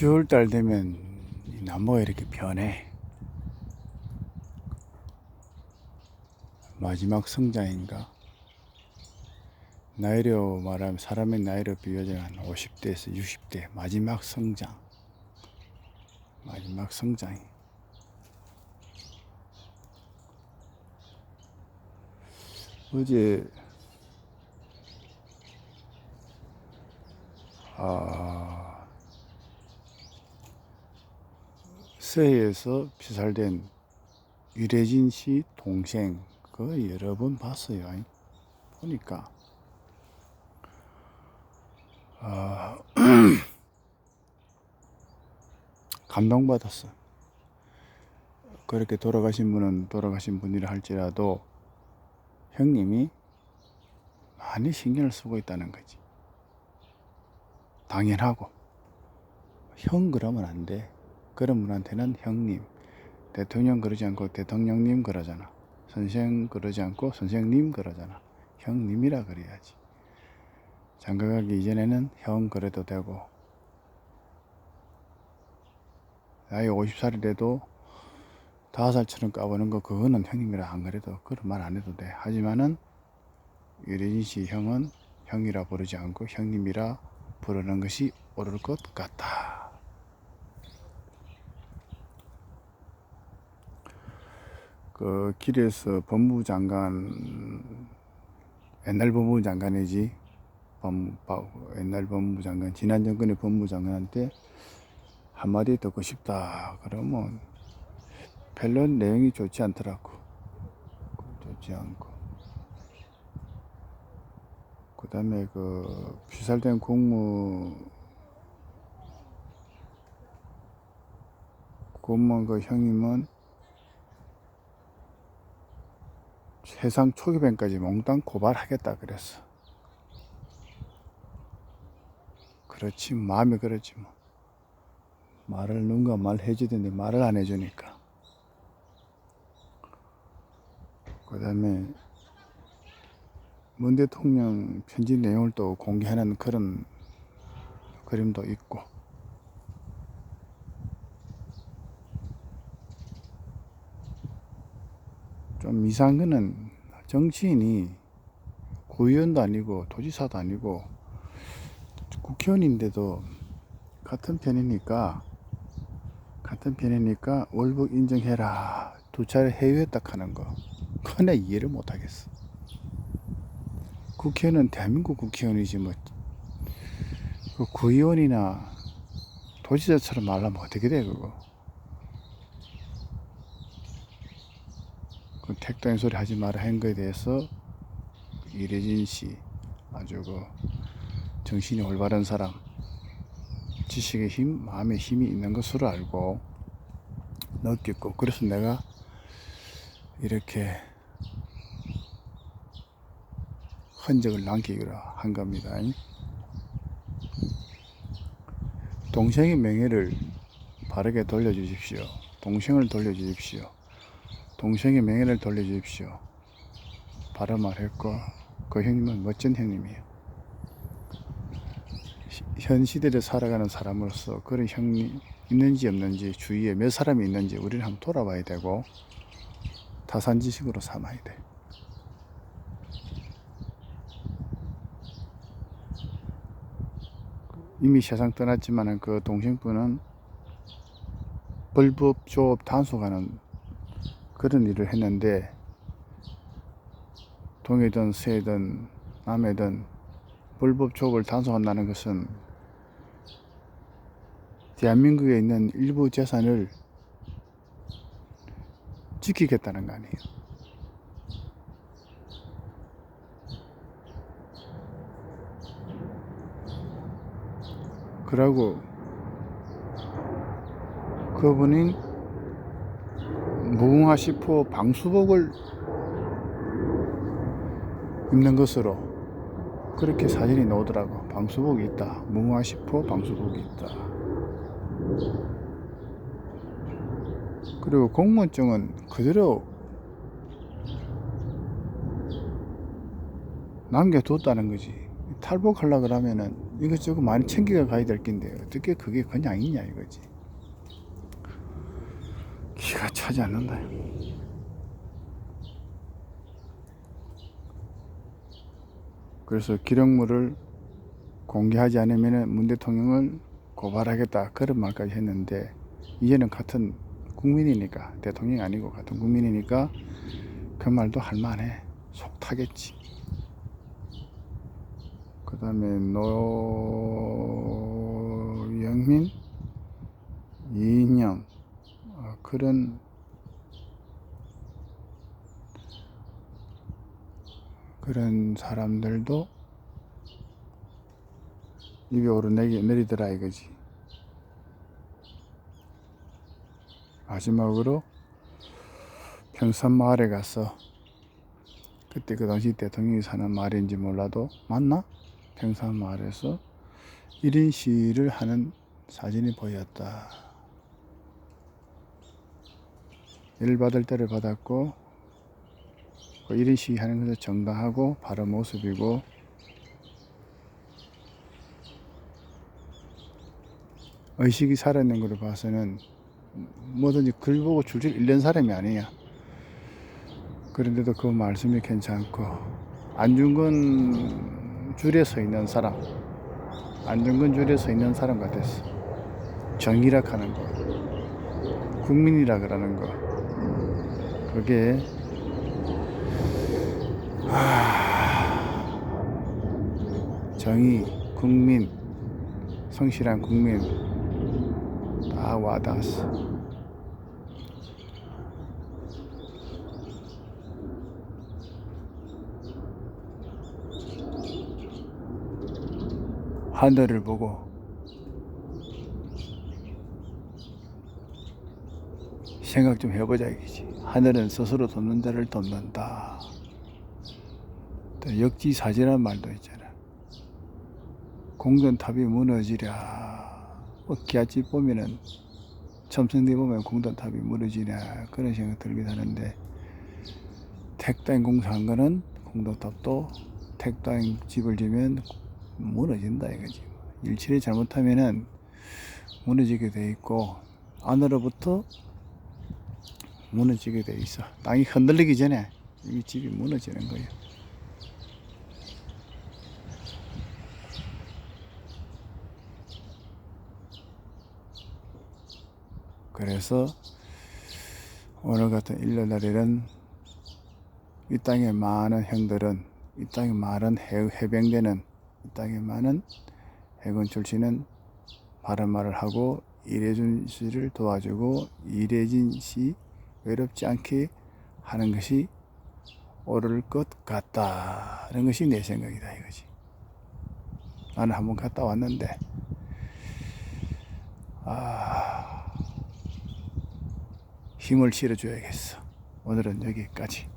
10월달 되면 이 나무가 이렇게 변해. 마지막 성장인가? 나이로 말하면 사람의 나이로 비교하면 한 50대에서 60대 마지막 성장. 마지막 성장이. 어제 아 서해에서 피살된 유래진 씨 동생 그 여러 번 봤어요. 보니까 아, 감동받았어. 그렇게 돌아가신 분은 돌아가신 분이라 할지라도 형님이 많이 신경을 쓰고 있다는 거지. 당연하고 형 그러면 안 돼. 그런 분한테는 형님, 대통령 그러지 않고 대통령님 그러잖아. 선생 그러지 않고 선생님 그러잖아. 형님이라 그래야지. 장가가기 이전에는 형 그래도 되고 나이 50살이 돼도 5살처럼 까보는 거 그거는 형님이라 안 그래도 그런 말 안 해도 돼. 하지만은 유래진 씨 형은 형이라 부르지 않고 형님이라 부르는 것이 옳을 것 같다. 그 길에서 법무부 장관 옛날 법무부 장관이지. 법, 법, 옛날 법무부 장관 지난 정권의 법무부 장관한테 한마디 듣고 싶다. 그러면 별로 내용이 좋지 않더라고. 좋지 않고. 그 다음에 그 피살된 공무 공무원 그 형님은 세상 초기변까지 몽땅 고발하겠다 그랬어. 그렇지 마음이 그렇지 뭐. 말을 누군가 말해주던데 말을 안 해주니까. 그 다음에 문 대통령 편지 내용을 또 공개하는 그런 그림도 있고. 좀 이상한 거는 정치인이 구의원도 아니고 도지사도 아니고 국회의원인데도 같은 편이니까 같은 편이니까 월북 인정해라. 두 차례 해외했다 하는 거. 그건 내 이해를 못 하겠어. 국회의원은 대한민국 국회의원이지 뭐. 그 구의원이나 도지사처럼 말하면 어떻게 돼 그거 그 택도인 소리 하지 마라 한 거에 대해서 이래진 씨 아주 그 정신이 올바른 사람 지식의 힘, 마음의 힘이 있는 것으로 알고 느꼈고 그래서 내가 이렇게 흔적을 남기기로 한 겁니다. 동생의 명예를 바르게 돌려주십시오. 동생을 돌려주십시오. 동생의 명예를 돌려주십시오. 바른 말 했고 그 형님은 멋진 형님이에요. 시- 현 시대를 살아가는 사람으로서 그런 형님 있는지 없는지 주위에 몇 사람이 있는지 우리는 한번 돌아봐야 되고 타산지식으로 삼아야 돼. 이미 세상 떠났지만은 그 동생분은 불법 조업 단속하는 그런 일을 했는데 동해든 서해든 남해든 불법 조업을 단속한다는 것은 대한민국에 있는 일부 재산을 지키겠다는 거 아니에요. 그러고 그분이 무궁화 10호 방수복을 입는 것으로 그렇게 사진이 나오더라고. 방수복이 있다. 무궁화 10호 방수복이 있다. 그리고 공무원증은 그대로 남겨뒀다는 거지. 탈북하려 그러면은 이것저것 많이 챙겨 가야 될 낀데 어떻게 그게 그냥 있냐 이거지. 기가 차지 않는다. 그래서 기록물을 공개하지 않으면 문 대통령을 고발하겠다. 그런 말까지 했는데 이제는 같은 국민이니까 대통령이 아니고 같은 국민이니까 그 말도 할만해. 속 타겠지. 그 다음에 노영민 이인영. 어, 그런 그런 사람들도 입이 오르내리 내리더라 이거지. 마지막으로 평산 마을에 가서 그때 그 당시 대통령이 사는 마을인지 몰라도 맞나? 평산 마을에서 1인 시위를 하는 사진이 보였다. 일 받을 때를 받았고 그 1인 시위 하는 것을 정당하고 바른 모습이고 의식이 살아있는 것을 봐서는 뭐든지 글 보고 줄줄 읽는 사람이 아니야. 그런데도 그 말씀이 괜찮고 안중근 줄에 서 있는 사람, 안중근 줄에 서 있는 사람 같았어. 정의라 하는 거, 국민이라 그러는 거, 그게 하... 정의, 국민, 성실한 국민 다 와닿았어. 하늘을 보고 생각 좀 해보자 이거지. 하늘은 스스로 돕는 자를 돕는다. 또 역지사지란 말도 있잖아. 공전탑이 무너지랴. 뭐 기아집 보면은 첨성대 보면 공전탑이 무너지냐 그런 생각 들기도 하는데 택다인 공사한 거는 공동탑도 택다인 집을 지면 무너진다 이거지. 일치를 잘못하면은 무너지게 돼 있고 안으로부터 무너지게 돼 있어. 땅이 흔들리기 전에 이 집이 무너지는 거예요. 그래서 오늘 같은 일요날에는 이 땅에 많은 형들은 이 땅에 많은 해, 해병대는 이 땅에 많은 해군 출신은 바른 말을 하고 이래준 씨를 도와주고 이래진 씨 외롭지 않게 하는 것이 옳을 것 같다는 것이 내 생각이다 이거지. 나는 한번 갔다 왔는데 아 힘을 실어줘야겠어. 오늘은 여기까지.